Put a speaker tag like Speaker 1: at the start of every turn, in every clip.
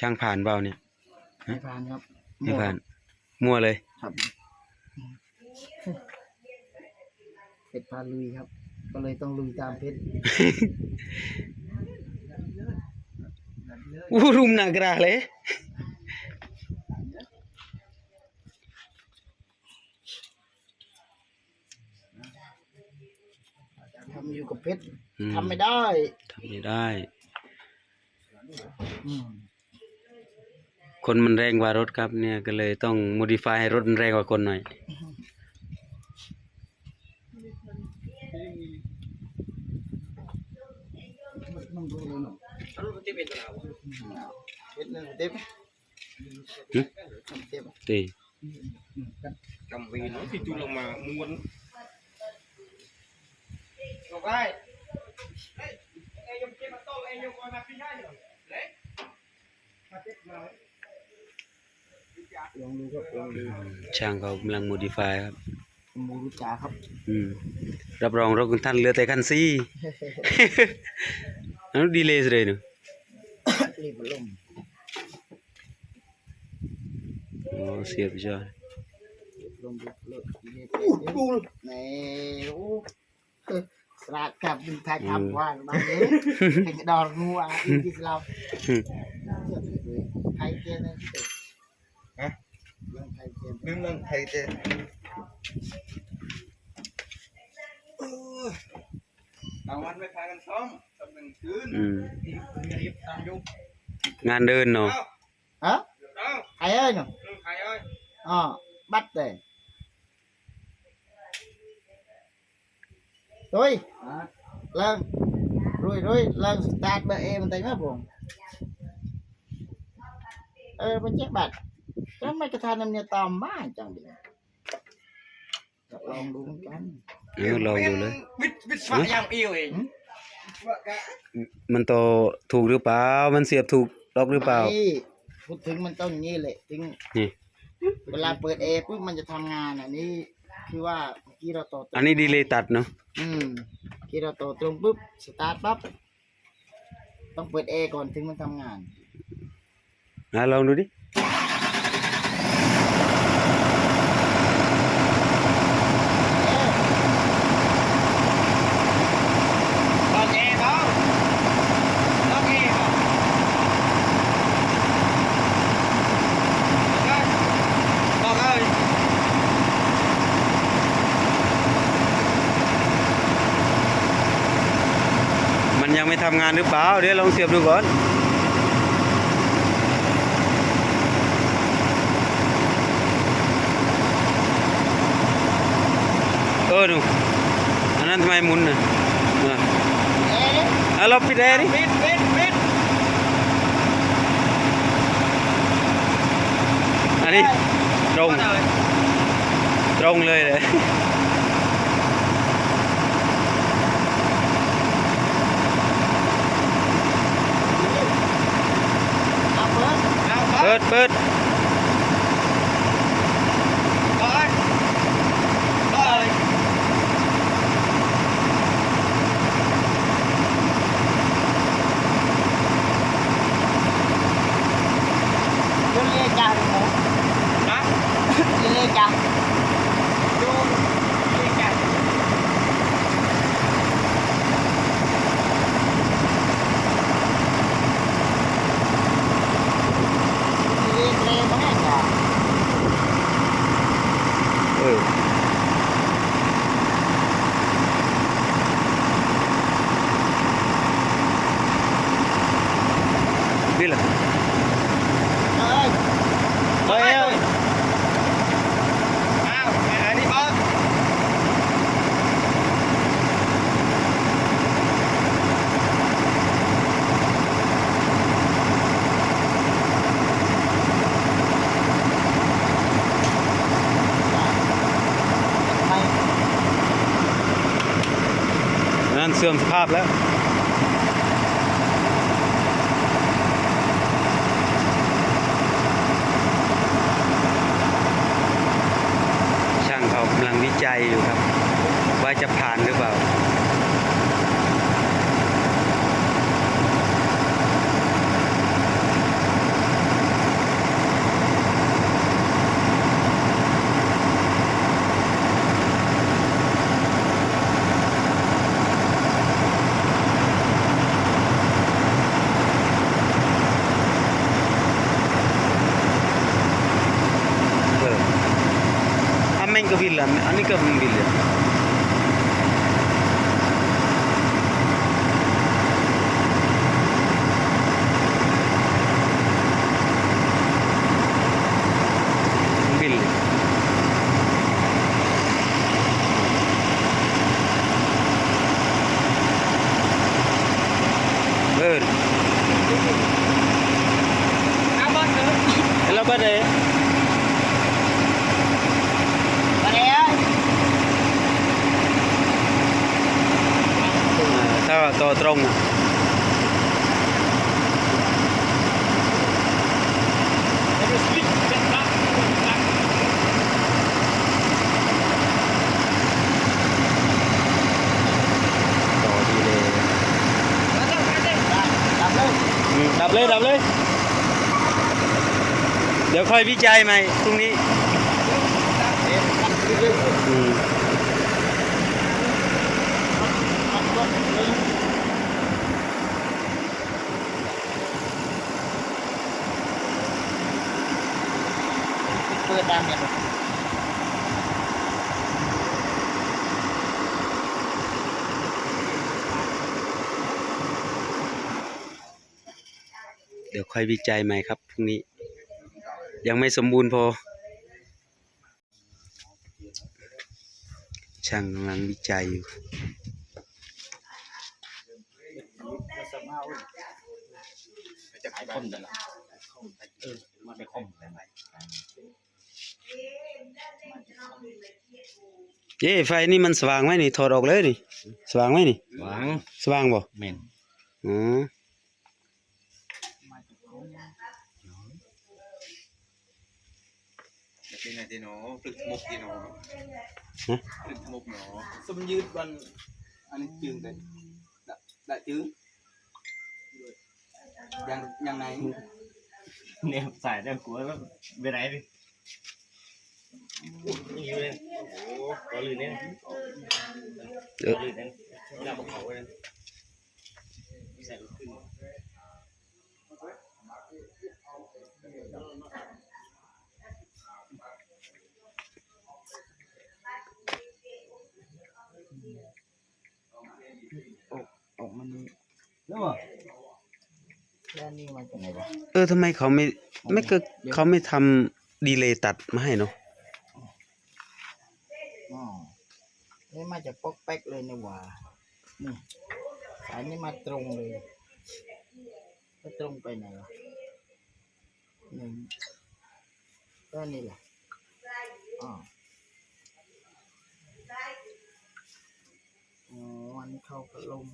Speaker 1: ช่างผ่านเปล่าเนี่ย
Speaker 2: ไม่ผ่านครับ
Speaker 1: ไม่ผ่าน มั่วเลย
Speaker 2: ครับเพชรพาลุยครับ ก็เลยต้องลุยตามเพชร
Speaker 1: อู้รุมหนักกระเลย
Speaker 2: ทำอยู่กับเพชร
Speaker 1: อืม
Speaker 2: ทำไม่ได้
Speaker 1: ทำไม่ได้
Speaker 2: อืม
Speaker 1: คนมันแรงกว่ารถครับ เนี่ยก็เลยต้อง modify ให้รถมันแรงกว่าคนหน่อย
Speaker 2: ต้องดูเลยหน่อยเพชรหนึ่งเต็ม
Speaker 1: หึ
Speaker 2: เต็ม
Speaker 1: ตี
Speaker 3: cầm vì nó thì tôi là mà muốn
Speaker 2: ลงได้ ลองดูครับลองดู
Speaker 1: ช่างเขากำลัง modify ครับ
Speaker 2: หมูรู้จ่าครับ
Speaker 1: อืมรับรองรถคุณท่านเหลือแต่คันซี่อันนั้นดีเลยเลยเนอะ
Speaker 2: รีบมาลง
Speaker 1: โอ้เสียบจ้อย
Speaker 2: ลงดูเลิกดูนี่โอ้สระกับดึงทายทำว่างมาเลยเป็นดอกงัวอินดิสลามไทยเจนนะ
Speaker 3: Đứng lên thầy
Speaker 2: trên ngàn ừ. đơn nè.
Speaker 3: Hả? Thầy ơi
Speaker 2: nè. À, bắt để. Tôi lần rồi rồi lần tạt bờ em thấy mất buồn. Ơ bên chết bạch สตาร์ทเบอร์เอมันเต็มไหมผมเออมันเจ๊บัตรก็ไม่กระทานน้ำเนียตอมมากจังเลยลองดูเหมือนกัน
Speaker 1: เออลองดูเลย
Speaker 3: Bít bít phạ giam yêu hình
Speaker 2: Ừ.
Speaker 3: Phạ cả
Speaker 1: มันโตถูกหรือเปล่า มันเสียบถูกล็อกหรือเปล่า
Speaker 2: ไม่พูดถึงมันต้องอย่างนี้แหละถึง
Speaker 1: นี่
Speaker 2: เวลาเปิดเอปุ๊บมันจะทำงานอันนี้คือว่าเมื่อกี้เราต่อตรง
Speaker 1: อันนี้ดีเลยตัดเนาะ
Speaker 2: อืมเมื่อกี้เราต่อตรงปุ๊บสตาร์ทปั๊บต้องเปิดเอก่อนถึงมันทำงาน
Speaker 1: อะลองดูดิ
Speaker 3: Còn nhẹ không Nó nghe hả Con ơi
Speaker 1: มันยัง ไม่ทำงานหรือเปล่า เดี๋ยวลองเสียบดูก่อนเออดูอันนั้นทำไมหมุนน่ะอะ
Speaker 2: เอ๊ะ
Speaker 1: เอาเราปิดแอร์ดิ
Speaker 3: Bít bít bít
Speaker 1: อันนี้ตรง
Speaker 3: Con ơi
Speaker 1: ตรงเลยเลย
Speaker 2: เอาเปิด
Speaker 3: Nào
Speaker 1: เปิ
Speaker 3: bớt
Speaker 1: ดเปิด
Speaker 3: Con ơi Con ơi
Speaker 2: ยนเล่จ้าหมู
Speaker 3: Hả
Speaker 2: ยนเล่จ้า
Speaker 3: Vô Đi chạy
Speaker 2: ยนเล่เล่มาให้จ้า
Speaker 1: เออนี่แหละ
Speaker 2: เอ้ย
Speaker 1: เฮ้ย
Speaker 3: Nào mẹ đi bớt
Speaker 2: ไม่
Speaker 1: นั่น เสื่อมสภาพแล้ว ช่างเขากำลังวิจัยอยู่ครับ ว่าจะผ่านหรือเปล่า ก็วินละอันนี้ก็วินวินเลยวินเลยเออ Hello buddy
Speaker 2: มาแล้ว
Speaker 1: ถ้า ตรงต่อดีเลย
Speaker 2: ดับเลย
Speaker 1: ดับเลยดับเลย เดี๋ยวค่อยวิจัยใหม่พรุ่งนี้
Speaker 2: เอ๊ะดับเลย
Speaker 1: อืม
Speaker 2: เปิดดังเนี่ย
Speaker 1: เดี๋ยวค่อยวิจัยใหม่ครับพรุ่งนี้ ยังไม่สมบูรณ์พอ ช่างกำลังวิจัยอยู่
Speaker 3: จะขายคอมแต่ละเออมาไปคอมได้ไหม
Speaker 1: เย้ไฟนี่มันสว่างไหมนี่ถอดออกเลยนี่สว่างไหมนี่
Speaker 3: หวัง
Speaker 1: สว่างบ่
Speaker 3: แม่น
Speaker 1: อ๋อ
Speaker 3: เป็นไงที่หนอปลึกมุกที่หนอ
Speaker 1: ฮะ
Speaker 3: ปลึกมุกหนอสมยืดวันอันนี้จึงแต่ได้ได้จึงยังยังไง
Speaker 4: เนี่ยสายแต่หัวแล้วไปไหนดิ นี่อยู่เลย โอ้โหตัวลื่นเนี่ย
Speaker 1: เอ
Speaker 4: ตัว
Speaker 1: อ
Speaker 4: ลื่นเนี่ยหน้าบกเขาเลยใส่รถขึ้น
Speaker 2: ออกมันนี่
Speaker 4: แล้วบ่
Speaker 2: แล้วนี่มาจากไหนวะ
Speaker 1: เออทำไมเขาไม่ไม่เกิดเขาไม่ทำดีเลย์ตัดมาให้เนาะ
Speaker 2: อ๋อ นี่มาจากป๊อกแป๊กเลยนี่หว่านี่สายนี้มาตรงเลยก็ตรงไปไหนวะหนึ่งก็นี่แหละอ๋ออ๋ออันเข้ากับลม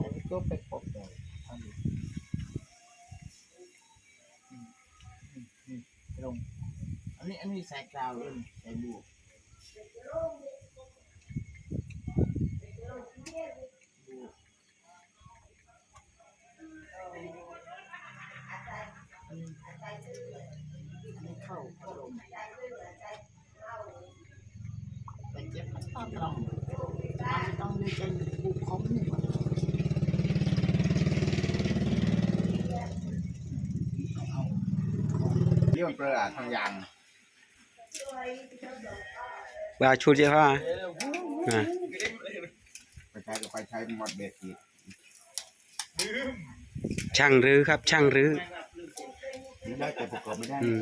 Speaker 2: อันนี้ก็ไปปกเลย ลง อันนี้อันนี้ใสายกาวเลยนี่สายบวกอันนี้เข้าลมไปเจ็บมันต้องต้องต้องมีใจบุกของนี่ก่ อน
Speaker 3: เรื่องประหลาดทางยาง
Speaker 1: ว่าชุดเจ้าค่ะอะ
Speaker 3: ไปใช้ก็ไปใช้หมดเบ็ดอีก
Speaker 1: ช่างรื้อครับ ช่างรื้อ
Speaker 3: ไม่ได้แต่ประกอบไม่ได้
Speaker 1: อืม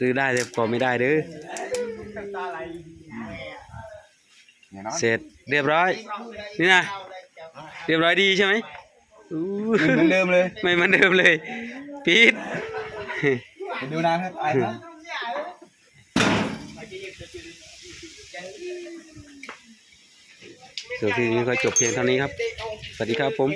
Speaker 1: รื้อได้แต่ประกอบไม่ได้เด้อ
Speaker 3: เนี่ยเนาะ
Speaker 1: เสร็จเรียบร้อย นี่นะเรียบร้อยดีใช่ไหมอู้
Speaker 3: เหมือนเดิมเลย
Speaker 1: ไม่เหมือนเดิมเลยปิด
Speaker 3: ไปดูนะครับไอ้นะ
Speaker 1: ส่วที่นี้ก็จบเพียงเท่านี้ครับ สวัสดีครับผม